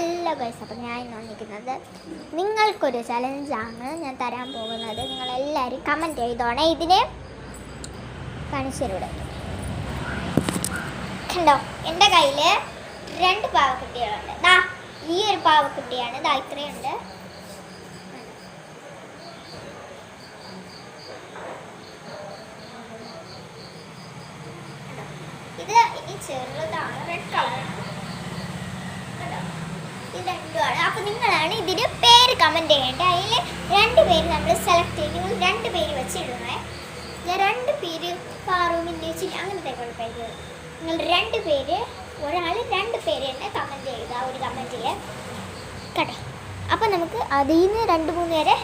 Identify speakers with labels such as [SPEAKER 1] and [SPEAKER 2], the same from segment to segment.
[SPEAKER 1] Hello guys അപ്പോൾ ഞാൻ ഇന്ന് വന്നിരിക്കുന്നത് നിങ്ങൾക്കൊരു ചലഞ്ചാണ് ഞാൻ തരാൻ പോകുന്നത്. നിങ്ങളെല്ലാവരും കമന്റ് ചെയ്തോണേ. ഇതിന് കാണിച്ചൂടെ കണ്ടോ? എന്റെ കയ്യിൽ രണ്ട് പാവക്കുട്ടികളുണ്ട്. ദാ ഈ ഒരു പാവക്കുട്ടിയാണ്. ദാ ഇത്രയുണ്ട്? ഇത് ഇനി ചെറുതാണ് റെഡ് കണ്ടോ? ഇത് രണ്ടുമാണ് അപ്പൊ നിങ്ങളാണ് ഇതിന് പേര് കമന്റ് ചെയ്യേണ്ടത്. അതിൽ രണ്ട് പേര് നമ്മൾ സെലക്ട് ചെയ്ത് നിങ്ങൾ രണ്ട് പേര് വെച്ചിടണേ ഞാൻ രണ്ട് പേര് പാറൂമിന്റെ മിന്നേച്ചി അങ്ങനത്തെ കുഴപ്പമില്ല. നിങ്ങൾ രണ്ട് പേര് ഒരാൾ രണ്ട് പേര് തന്നെ കമന്റ് ചെയ്യുക ഒരു കമന്റ് ചെയ്യുക കേട്ടോ? അപ്പോൾ നമുക്ക് അതിൽ നിന്ന് രണ്ട് മൂന്ന് പേരെ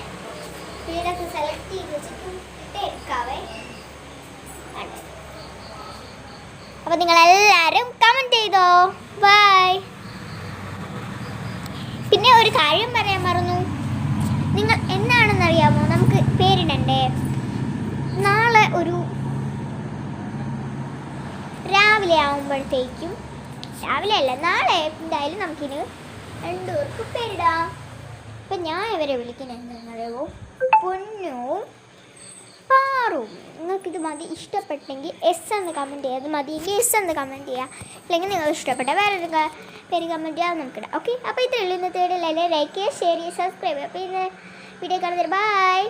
[SPEAKER 1] പേരൊക്കെ സെലക്ട് ചെയ്ത് വെച്ചിട്ട് എടുക്കാവേ അപ്പോൾ അപ്പം നിങ്ങളെല്ലാവരും കമന്റ് ചെയ്തോ ബൈ പിന്നെ ഒരു കാര്യം പറയാൻ മറന്നു. നിങ്ങൾ എന്താണെന്നറിയാമോ? നമുക്ക് പേരിടണ്ടേ? നാളെ ഒരു രാവിലെ ആവുമ്പോഴത്തേക്കും രാവിലെ അല്ല നാളെ എന്തായാലും നമുക്കിന് രണ്ടുപേർക്ക് പേരിടാം. അപ്പം ഞാൻ ഇവരെ വിളിക്കുന്നത് എന്താണെന്നറിയാമോ പൊന്നു പാറും നിങ്ങൾക്കിത് മതി ഇഷ്ടപ്പെട്ടെങ്കിൽ എസ് എന്ന് കമന്റ് ചെയ്യാം. അത് മതിയെങ്കിൽ എസ് എന്ന് കമന്റ് ചെയ്യുക അല്ലെങ്കിൽ നിങ്ങൾ ഇഷ്ടപ്പെട്ട വേറൊരു പേര് കമന്റ് ചെയ്യാൻ നമുക്കിടാം ഓക്കെ അപ്പോൾ ഇത്രയുള്ളൂ ഇന്നത്തെ വീഡിയോ ലൈക്ക് ചെയ്യുക ഷെയർ ചെയ്യുക സബ്സ്ക്രൈബ് ചെയ്യുക. അപ്പോൾ ഇന്ന് വീഡിയോ കാണുന്നത് ബൈ